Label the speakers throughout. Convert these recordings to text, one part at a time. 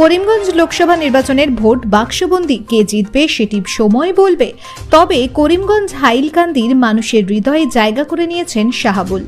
Speaker 1: করিমগঞ্জ লোকসভা নির্বাচনের ভোট বাক্সবন্দি, কে জিতবে সেটি সময় বলবে। তবে করিমগঞ্জ হাইলকান্দির মানুষের হৃদয়ে জায়গা করে নিয়েছেন শাহাবুল।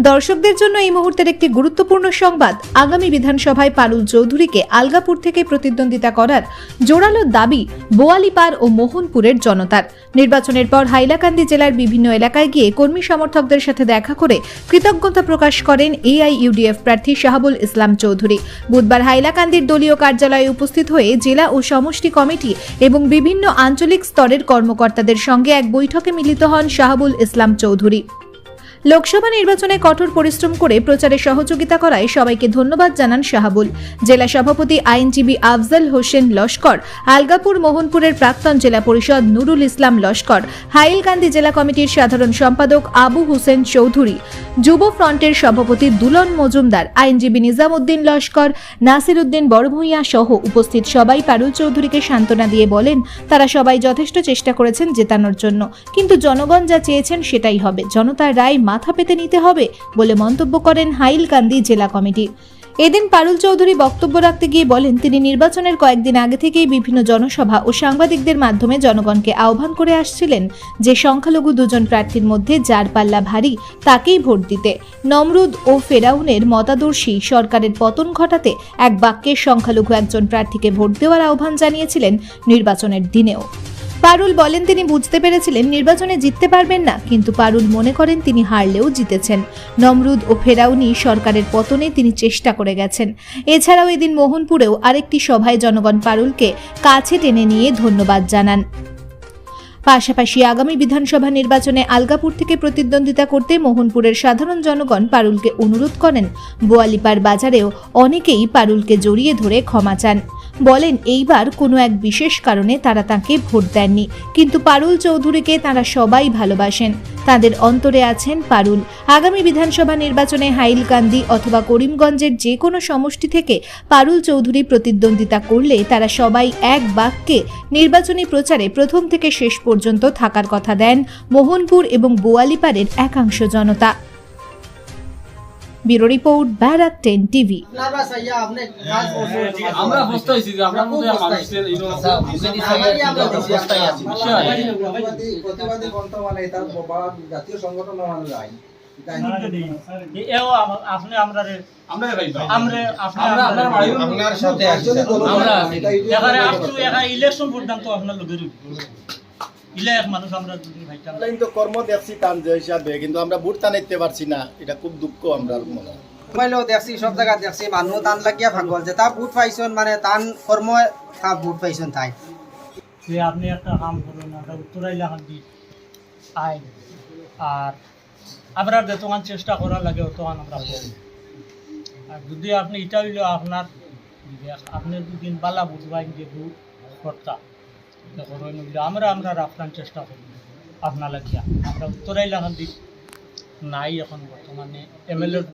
Speaker 1: দর্শকদের জন্য এই মুহূর্তের একটি গুরুত্বপূর্ণ সংবাদ। আগামী বিধানসভায় পারুল চৌধুরীকে আলগাপুর থেকে প্রতিদ্বন্দ্বিতা করার জোরালো দাবি বোয়ালিপাড় ও মোহনপুরের জনতার। নির্বাচনের পর হাইলাকান্দি জেলার বিভিন্ন এলাকায় গিয়ে কর্মী সমর্থকদের সাথে দেখা করে কৃতজ্ঞতা প্রকাশ করেন এআইইউডিএফ প্রার্থী শাহাবুল ইসলাম চৌধুরী। বুধবার হাইলাকান্দির দলীয় কার্যালয়ে উপস্থিত হয়ে জেলা ও সমষ্টি কমিটি এবং বিভিন্ন আঞ্চলিক স্তরের কর্মকর্তাদের সঙ্গে এক বৈঠকে মিলিত হন শাহাবুল ইসলাম চৌধুরী। লোকসভা নির্বাচনে কঠোর পরিশ্রম করে প্রচারে সহযোগিতা করায় সবাইকে ধন্যবাদ জানান শাহাবুল। জেলা সভাপতি আইনজীবী আফজল হোসেন লস্কর, আলগাপুর মোহনপুরের প্রাক্তন জেলা পরিষদ নুরুল ইসলাম লস্কর হাইলকান্দি জেলা কমিটির সাধারণ সম্পাদক আবু হোসেন চৌধুরী, যুব ফ্রন্টের সভাপতি দুলন মজুমদার, আইনজীবী নিজামুদ্দিন লস্কর নাসির উদ্দিন বড়ভূঁইয়া সহ উপস্থিত সবাই পারুল চৌধুরীকে সান্ত্বনা দিয়ে বলেন, তারা সবাই যথেষ্ট চেষ্টা করেছেন জেতানোর জন্য, কিন্তু জনগণ যা চেয়েছেন সেটাই হবে। জনতার রায় মাথা পেতে নিতে হবে বলে মন্তব্য করেন হাইলকান্দি জেলা কমিটি। এদিন পারুল চৌধুরী বক্তব্য রাখতে গিয়ে বলেন, তিনি নির্বাচনের কয়েকদিন আগে থেকেই বিভিন্ন জনসভা ও সাংবাদিকদের মাধ্যমে জনগণকে আহ্বান করে আসছিলেন যে সংখ্যালঘু দুজন প্রার্থীর মধ্যে যার পাল্লা ভারী, তাকেই ভোট দিতে। নমরুদ ও ফেরাউনের মতাদর্শী সরকারের পতন ঘটাতে এক বাক্যের সংখ্যালঘু একজন প্রার্থীকে ভোট দেওয়ার আহ্বান জানিয়েছিলেন নির্বাচনের দিনেও। পারুল বলেন তিনি বুঝতে পেরেছিলেন নির্বাচনে জিততে পারবেন না, কিন্তু পারুল মনে করেন তিনি হারলেও জিতেছেন। নমরুদ ও ফেরাউনি সরকারের পতনে তিনি চেষ্টা করে গেছেন। এছাড়াও এদিন মোহনপুরেও আরেকটি সভায় জনগণ পারুলকে কাছে টেনে নিয়ে ধন্যবাদ জানান। পাশাপাশি আগামী বিধানসভা নির্বাচনে আলগাপুর থেকে প্রতিদ্বন্দ্বিতা করতে মোহনপুরের সাধারণ জনগণ পারুলকে অনুরোধ করেন। বোয়ালিপাড় বাজারেও অনেকেই পারুলকে জড়িয়ে ধরে ক্ষমা চান। বলেন, এইবার কোনো এক বিশেষ কারণে তারা তাকে ভোট দেননি। কিন্তু পারুল চৌধুরীকে তারা সবাই ভালোবাসেন। তাদের অন্তরে আছেন পারুল। আগামী বিধানসভা নির্বাচনে হাইলকান্দি অথবা করিমগঞ্জের যে কোনো সমষ্টি থেকে পারুল চৌধুরী প্রতিদ্বন্দ্বিতা করলে তারা সবাই এক বাক্যে নির্বাচনী প্রচারে প্রথম থেকে শেষ পর্যন্ত থাকার কথা দেন মোহনপুর এবং বোয়ালিপাড়ের একাংশ জনতা। Bureau report Barak ten TV.
Speaker 2: করছেন
Speaker 3: আমরা বুঝতে হয়েছি যে আমরা মধ্যে মানুষের এইরকম
Speaker 2: আমারই আমরা দিছি
Speaker 3: অবস্থায় আছি। বিষয়।
Speaker 2: প্রতিবাদী প্রতিবাদী মানে তার জাতীয় সংগঠন মানে যায়
Speaker 4: এও আম- আপনি আমরা
Speaker 3: আমরা ভাই
Speaker 4: আমরা আপনি
Speaker 3: আমরা আপনার বাড়ি
Speaker 2: আপনার সাথে আছি
Speaker 3: আমরা
Speaker 4: এখানে আপনি এখানে ইলেকশন পর্যন্ত আপনার লোকের ইলে এক মানুষ আমরা
Speaker 5: আমরা কিন্তু কর্ম দেখছি টান যে হিসাবে কিন্তু আমরা ভোট টানাইতে পারছি না। এটা খুব দুঃখ আমরা মনে হয়।
Speaker 2: মোবাইলও দেখছি সব জায়গা দেখছি মানুহ টান লাগিয়া ভাগল। যে তা বুট পাইছন মানে টান কর্ম তা বুট পাইছন তাই।
Speaker 4: যে আপনি একটা কাম করুন আমরা উত্তরাইলে এখন দি আইন আর আপনার যতক্ষণ চেষ্টা করা লাগে আমরা করি। আর যদি আপনি এটা হইল আপনার আপনি দুদিন বালা বুঝবাইন যে দু কর্তা। তখন হইল যে আমরা আমরা আপনার চেষ্টা করি আপনার লাগিয়া আমরা উত্তরাইল এখন দিই নাই এখন বর্তমানে এম এল